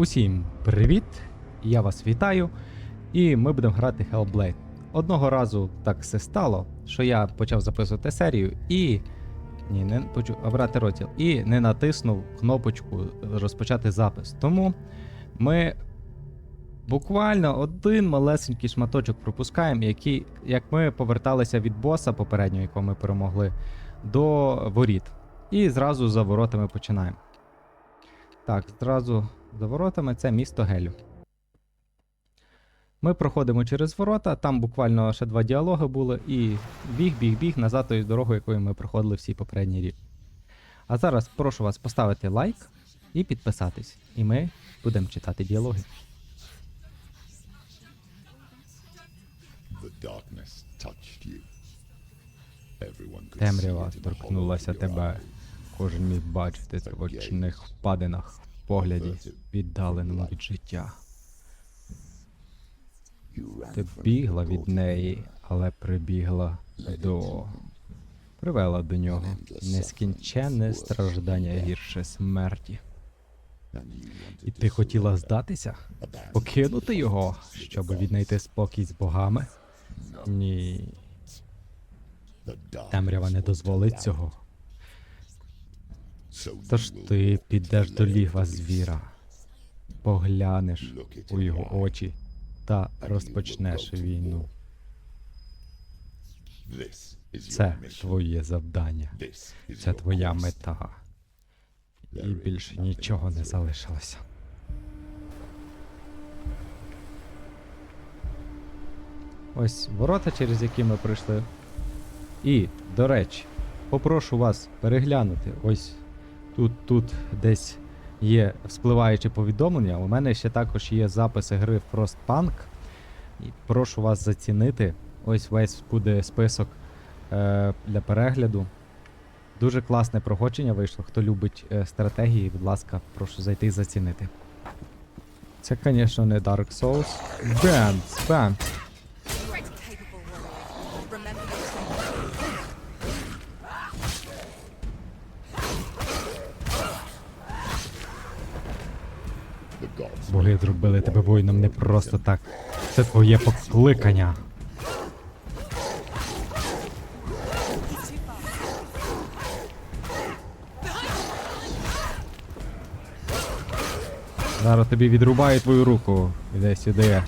Усім привіт! Я вас вітаю. І ми будемо грати Hellblade. Одного разу так все стало, що я почав записувати серію і. Ні, не почув обрати розділ. І не натиснув кнопочку розпочати запис. Тому ми буквально один малесенький шматочок пропускаємо, який, як ми поверталися від боса попереднього, якого ми перемогли, до воріт. І зразу за воротами починаємо. Так, зразу за воротами це місто Гелю. Ми проходимо через ворота, там буквально ще два діалоги були, і біг, біг, біг назад тою дорогою, якою ми проходили всі попередні рік. А зараз прошу вас поставити лайк і підписатись. І ми будемо читати діалоги. Темрява торкнулася тебе. Кожен міг бачити це в очних впадинах, в погляді, віддаленому від життя. Ти бігла від неї, але прибігла до. Привела до нього нескінченне страждання гірше смерті. І ти хотіла здатися? Покинути його, щоб віднайти спокій з богами? Ні, темрява не дозволить цього. Тож ти підеш до лігва звіра, поглянеш у його очі та розпочнеш війну. Це твоє завдання, це твоя мета. І більше нічого не залишилося. Ось ворота, через які ми пройшли. І, до речі, попрошу вас переглянути. Ось тут, тут десь є спливаюче повідомлення. У мене ще також є записи гри Frostpunk. І прошу вас зацінити. Ось весь буде список е, для перегляду. Дуже класне проходження вийшло. Хто любить е, стратегії, будь ласка, прошу зайти і зацінити. Це, звісно, не Dark Souls. Бем! Бем! Воїном не просто так. Це твоє покликання. Зараз тобі відрубаю твою руку. Іди сюди.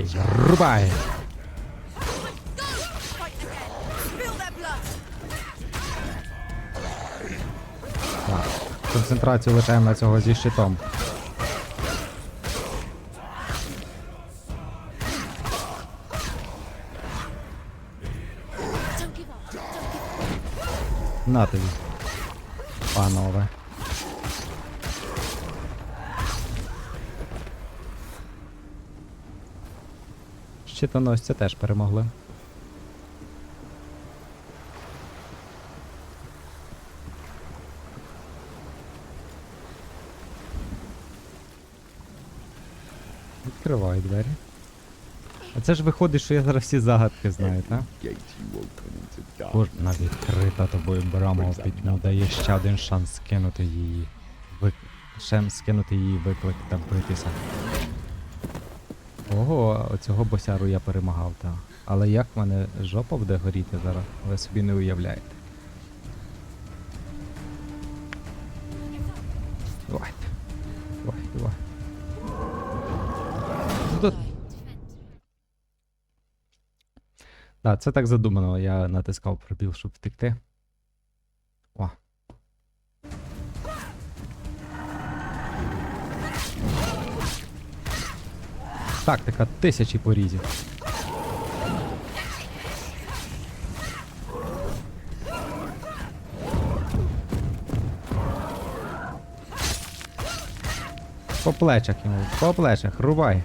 Рубай, рубай. Так. Концентрацію лишаємо на цього зі щитом. На тобі. Панове. Щитоносця теж перемогли. Відкривай двері. А це ж виходить, що я зараз всі загадки знаю, так? Кожна відкрита тобою брама у пітьму дає ще один шанс скинути її. Вик... Шанс скинути її виклик та битися. Ого, оцього босяру я перемагав, та. Але як в мене жопа буде горіти зараз, ви собі не уявляєте. Давай, давай. До... Так, це так задумано. Я натискав пробіл, щоб втекти. Тактика тисячі порізів. По плечах йому, по плечах, рубай.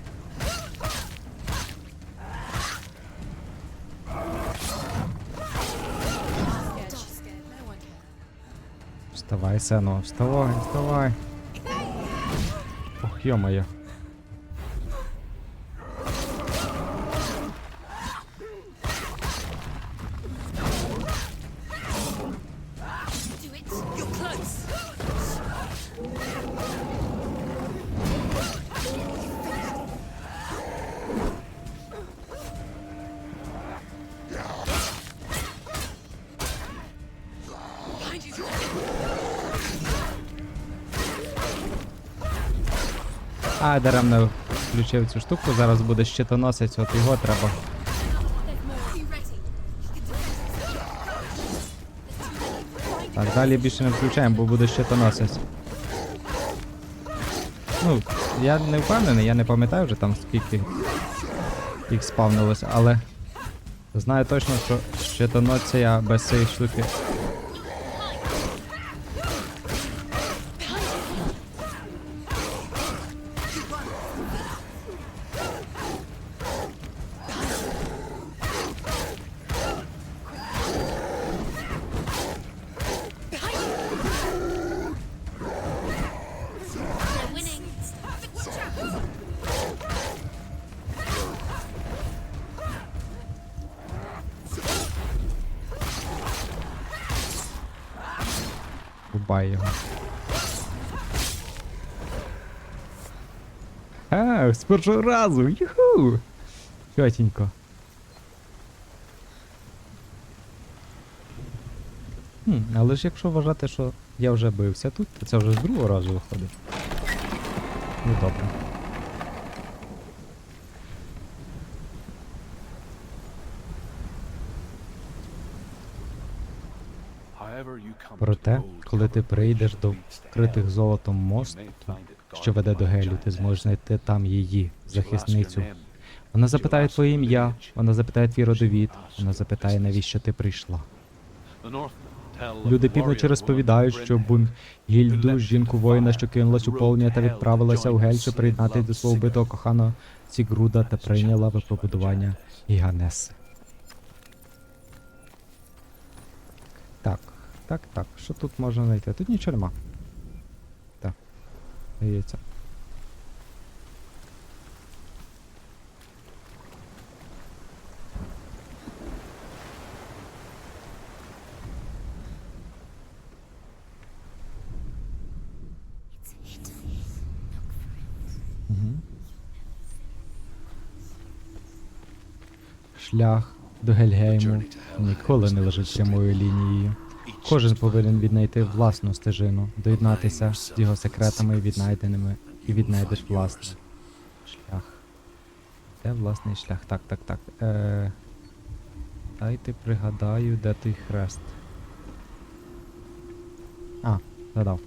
Вставай, сено, вставай, вставай. Ох, йо-моє. А, даремно включив цю штуку, зараз буде щитоносець, от його треба. Так, далі більше не включаємо, бо буде щитоносець. Ну, я не впевнений, я не пам'ятаю вже там скільки їх спавнилося, але знаю точно, що щитоносця без цієї штуки. Рубай його. А, з першого разу! Юху! Чотенько. Хм, але ж якщо вважати, що я вже бився тут, то це вже з другого разу виходить. Ну добре. Проте, коли ти прийдеш до вкритих золотом мосту, що веде до Гелю, ти зможеш знайти там її, захисницю. Вона запитає твоє ім'я, вона запитає твій родовід, вона запитає, навіщо ти прийшла. Люди півночі розповідають, що бун гільду, жінку воїна, що кинулась у полум'я та відправилася у Гель, щоб приєднатись до свого вбитого коханого Сігруда та прийняла випробудування Іганеси. Так, так. Що тут можна знайти? Тут нічого нема. Так. Здається. Шлях до Гельгейму ніколи не лежить прямою лінією. Кожен повинен віднайти власну стежину, доєднатися з його секретами віднайденими, і віднайдеш власний шлях. Де власний шлях? Так, так, так. Е... Дайте пригадаю, де той хрест. А, згадав.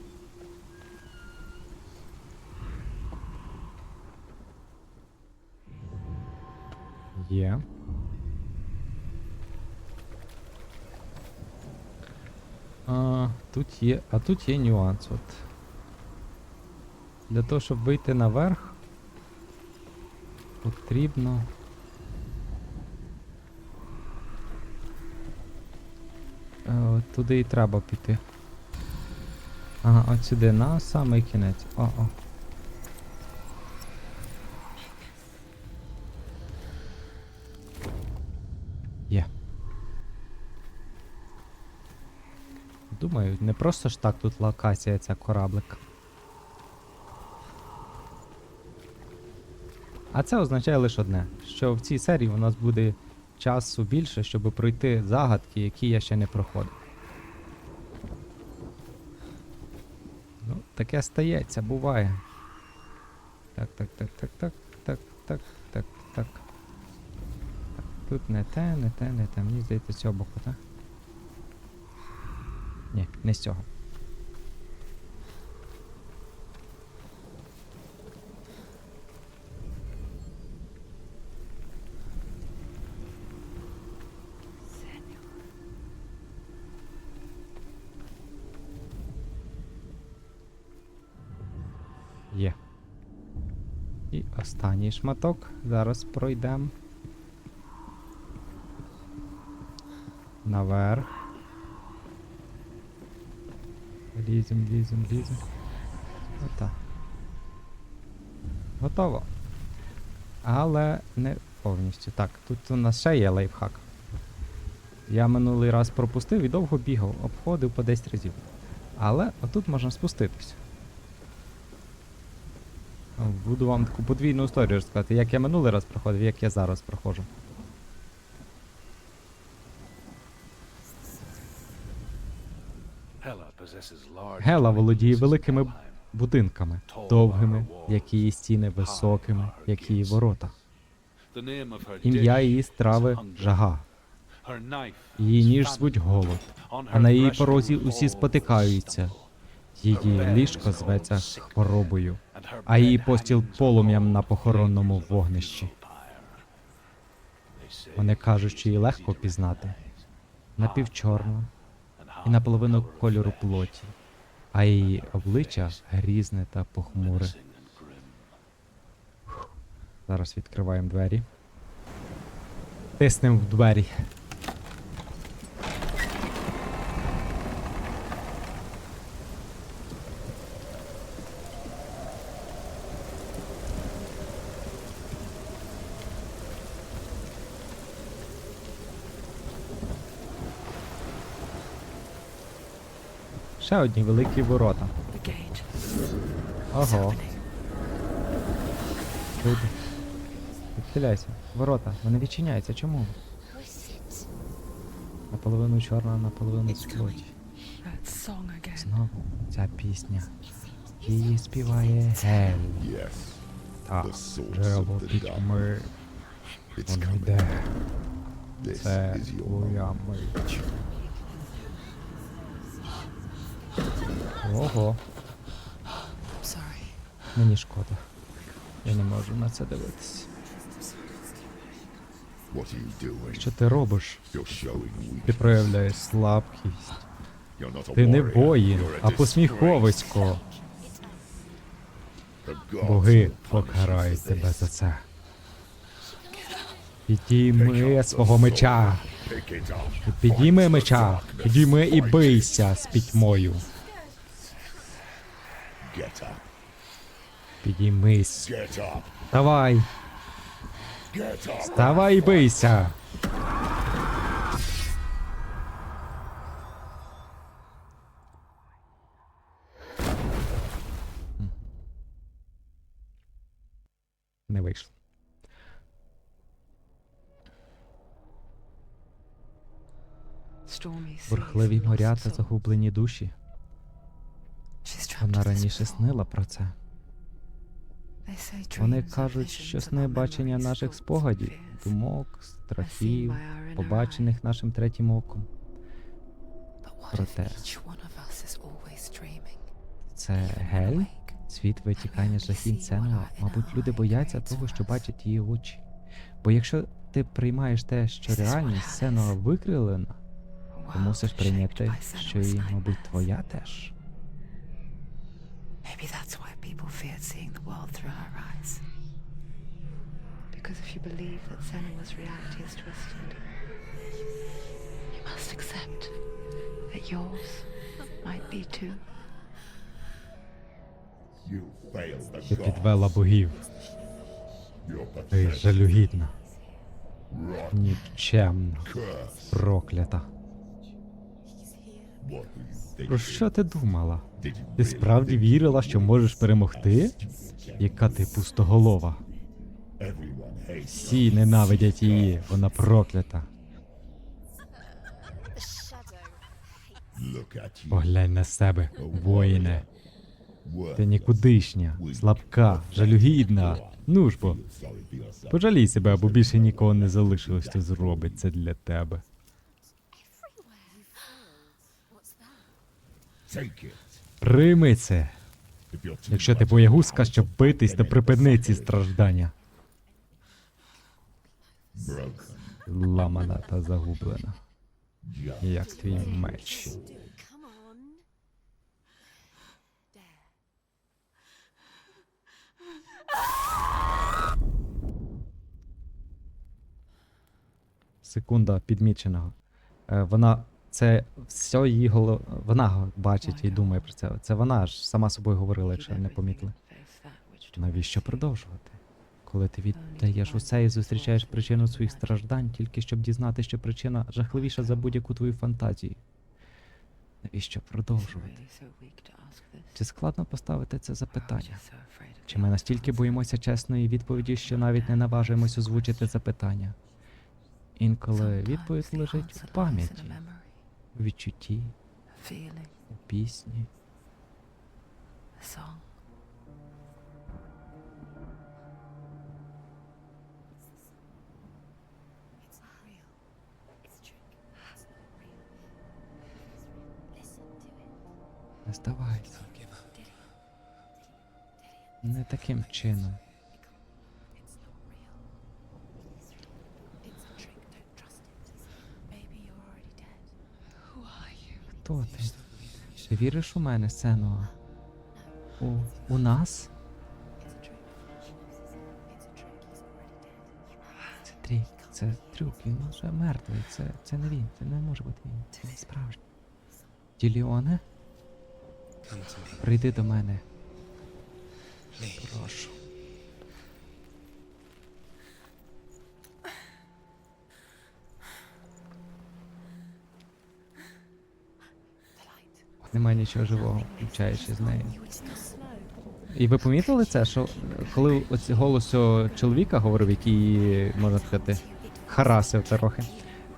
Є. А, тут є, а тут є нюанс. От. Для того, щоб вийти наверх, потрібно. Е, от туди і треба піти. Ага, от сюди, на самий кінець. О-о. Не просто ж так тут локація ця кораблик. А це означає лише одне, що в цій серії у нас буде часу більше, щоб пройти загадки, які я ще не проходив. Ну, таке стається, буває. Так, так, так, так, так, так, так, так. Так, Тут не те, не те, не те. Мені здається, цього боку, так? Ні, не з цього. Є. І останній шматок. Зараз пройдемо. Наверх. Лізем, лізем, лізем. Ота. Готово. Але не повністю. Так, тут у нас ще є лайфхак. Я минулий раз пропустив і довго бігав, обходив по 10 разів. Але отут можна спуститись. Буду вам таку подвійну історію розказати, як я минулий раз проходив, як я зараз проходжу. Гела володіє великими будинками, довгими, як її стіни, високими, як її ворота. Ім'я її страви жага. Її ніж звуть голод, а на її порозі усі спотикаються. Її ліжко зветься хворобою, а її постіл полум'ям на похоронному вогнищі. Вони кажуть, що її легко пізнати. Напівчорна і наполовину кольору плоті, а її обличчя грізне та похмуре. Зараз відкриваємо двері. Тиснемо в двері. Ще одні великі ворота. Ого. Люди. Відхиляйся. Ворота. Вони відчиняються. Чому? Наполовину чорна, наполовину again. Знову ця пісня. Її співає Гель. Так, The source джерело пітьми. Воно йде. Це is your твоя мить. Ого, мені шкода. Я не можу на це дивитися. Doing? Що ти робиш? Ти проявляєш слабкість. Ти не воїн, а посміховисько. Боги покарають тебе за це. Підійми свого меча. Підійми меча. Підійми і бийся з пітьмою. Get up. Підіймись. Get up. Давай, Get up. давай і бийся. Не вийшло. Stormy seas Бурхливі моря та загублені душі. Вона раніше снила про це. Вони кажуть, що сни бачення наших спогадів, думок, страхів, побачених нашим третім оком. Проте? Це гель? Світ витікання жахінь Сенуа. Мабуть, люди бояться того, що бачать її очі. Бо якщо ти приймаєш те, що реальність Сенуа викривлена, A ти мусиш прийняти, що і, мабуть, твоя теж. Maybe that's why people feared seeing the world through her eyes. Because if you believe that Senua's reality is twisted, you must accept that yours might be too. You failed the Ти підвела богів. Ти жалюгідна, нікчемна, проклята. Про що ти думала? Ти справді вірила, що можеш перемогти? Яка ти пустоголова? Всі ненавидять її, вона проклята. Поглянь на себе, воїне. Ти нікудишня, слабка, жалюгідна. Ну ж бо, пожалій себе, або більше нікого не залишилось, хто зробить це для тебе. Прийми це. Якщо ти боягузка, щоб битись, то припини ці страждання. Ламана та загублена, як твій меч. Секунда підміченого. Е, Вона Це все її голо... Вона бачить і думає про це. Це вона ж сама собою говорила, якщо не помітили. Навіщо продовжувати? Коли ти віддаєш усе і зустрічаєш причину своїх страждань, тільки щоб дізнати, що причина жахливіша за будь-яку твою фантазію. Навіщо продовжувати? Чи складно поставити це запитання? Чи ми настільки боїмося чесної відповіді, що навіть не наважуємось озвучити запитання? Інколи відповідь лежить у пам'яті, відчутті, у пісні. Не здавайся. Не таким чином. Хто ти? Ти віриш у мене, Сено? У, у нас? Це трік, це трюк, він вже мертвий. Це, це не він, це не може бути він. Це не справжній. Діліоне? Прийди до мене. Прошу. Немає нічого живого, включаючи з нею. І ви помітили це, що коли оці голос чоловіка говорив, який, можна сказати, харасив трохи,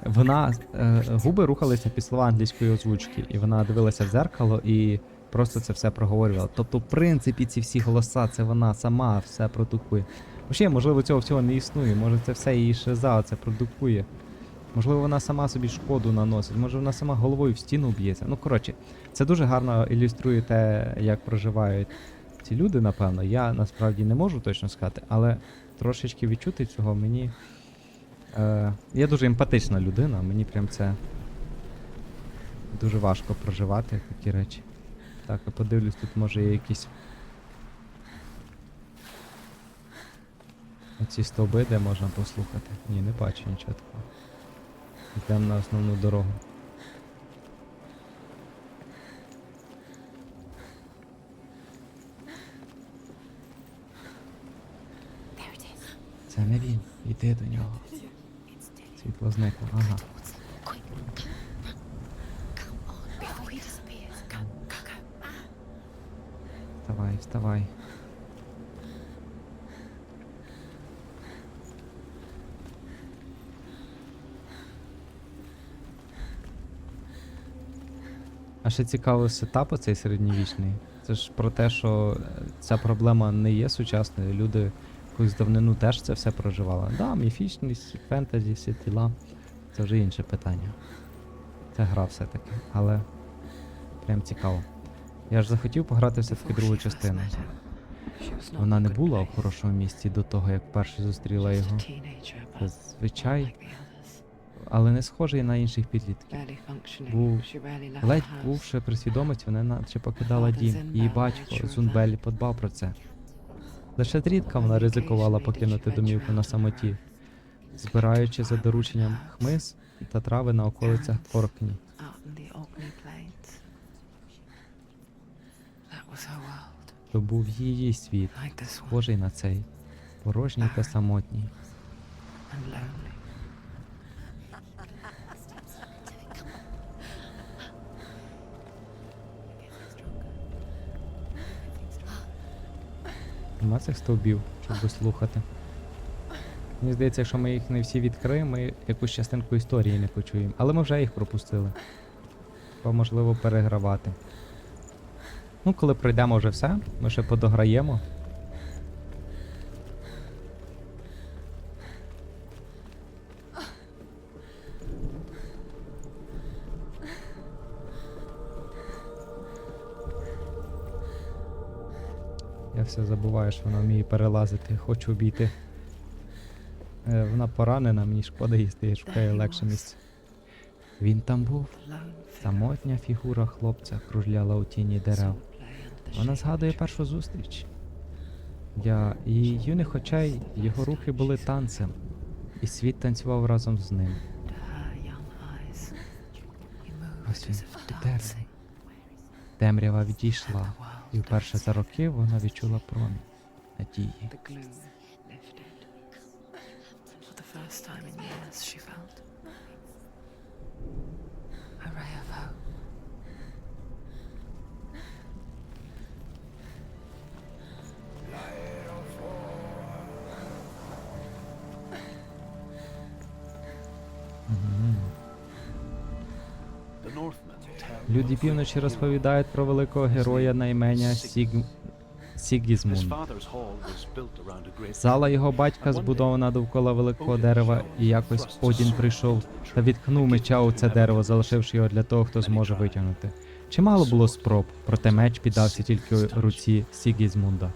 вона е, губи рухалися під слова англійської озвучки, і вона дивилася в зеркало і просто це все проговорювала. Тобто, в принципі, ці всі голоса, це вона сама все продукує. Взагалі, можливо, цього всього не існує, може це все її шиза це продукує. Можливо, вона сама собі шкоду наносить, може вона сама головою в стіну б'ється. Ну, коротше, це дуже гарно ілюструє те, як проживають ці люди, напевно. Я насправді не можу точно сказати, але трошечки відчути цього мені. Е, я дуже емпатична людина, мені прям це дуже важко проживати такі речі. Так, я подивлюсь, тут може є якісь. Оці стовби, де можна послухати. Ні, не бачу нічого такого. Йдемо на основну дорогу. Це не він. Йди до нього. Світло зникло. Ага. Вставай, вставай. А ще цікаво сетап оцей середньовічний. Це ж про те, що ця проблема не є сучасною. Люди колись давнину теж це все проживали. Да, міфічність, фентезі, всі тіла. Це вже інше питання. Це гра все-таки, але прям цікаво. Я ж захотів пограти все-таки другу частину. Вона не була у хорошому місці до того, як вперше зустріла його. Це звичай, але не схожий на інших підлітків. Був Ледь бувши при свідомості, вона наче покидала дім. Її батько Зунбелі подбав про це. Лише зрідка вона ризикувала покинути домівку на самоті, збираючи за дорученням хмиз та трави на околицях Оркні. То був її світ, схожий на цей, порожній та самотній. Нема цих стовбів, щоб дослухати. Мені здається, якщо ми їх не всі відкриємо, ми якусь частинку історії не почуємо. Але ми вже їх пропустили. Бо можливо перегравати. Ну, коли пройдемо вже все, ми ще подограємо. Я все забуваю, що вона вміє перелазити, хочу обійти. Е, вона поранена, мені шкода їсти, я шукаю легше місце. Він там був. Самотня фігура хлопця кружляла у тіні дерев. Вона згадує першу зустріч. Я її юних очей, його рухи були танцем, і світ танцював разом з ним. Ось він. Темрява відійшла, і вперше за роки вона відчула промінь надії. Люди півночі розповідають про великого героя на ім'я Сіг... Сігізмунд. Зала його батька збудована довкола великого дерева, і якось Одін прийшов та відкнув меча у це дерево, залишивши його для того, хто зможе витягнути. Чимало було спроб, проте меч піддався тільки руці Сігізмунда.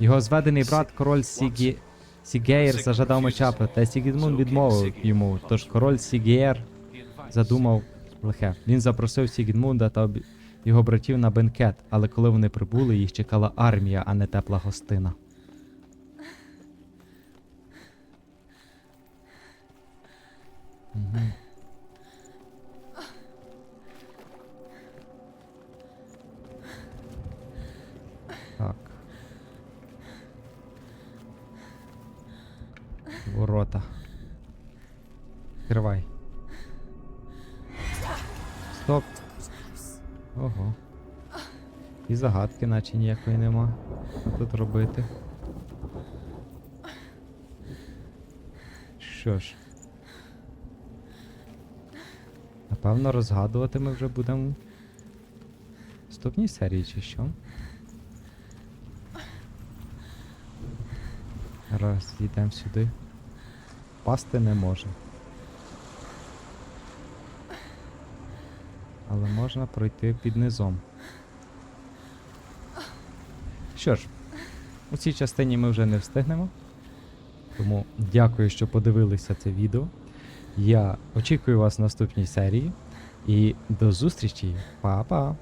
Його зведений брат, король Сігі... Сігеєр, зажадав меча, проте Сігізмунд відмовив йому. Тож король Сігеєр задумав лихе. Він запросив Сігізмунда та його братів на бенкет, але коли вони прибули, їх чекала армія, а не тепла гостина. Так. Ворота. Відкривай. Стоп. Ого. І загадки, наче ніякої нема. Що тут робити? Що ж. Напевно, розгадувати ми вже будемо в наступній серії, чи що? Раз, йдемо сюди. Пасти не може. Але можна пройти під низом. Що ж, у цій частині ми вже не встигнемо. Тому дякую, що подивилися це відео. Я очікую вас в наступній серії. І до зустрічі. Па-па!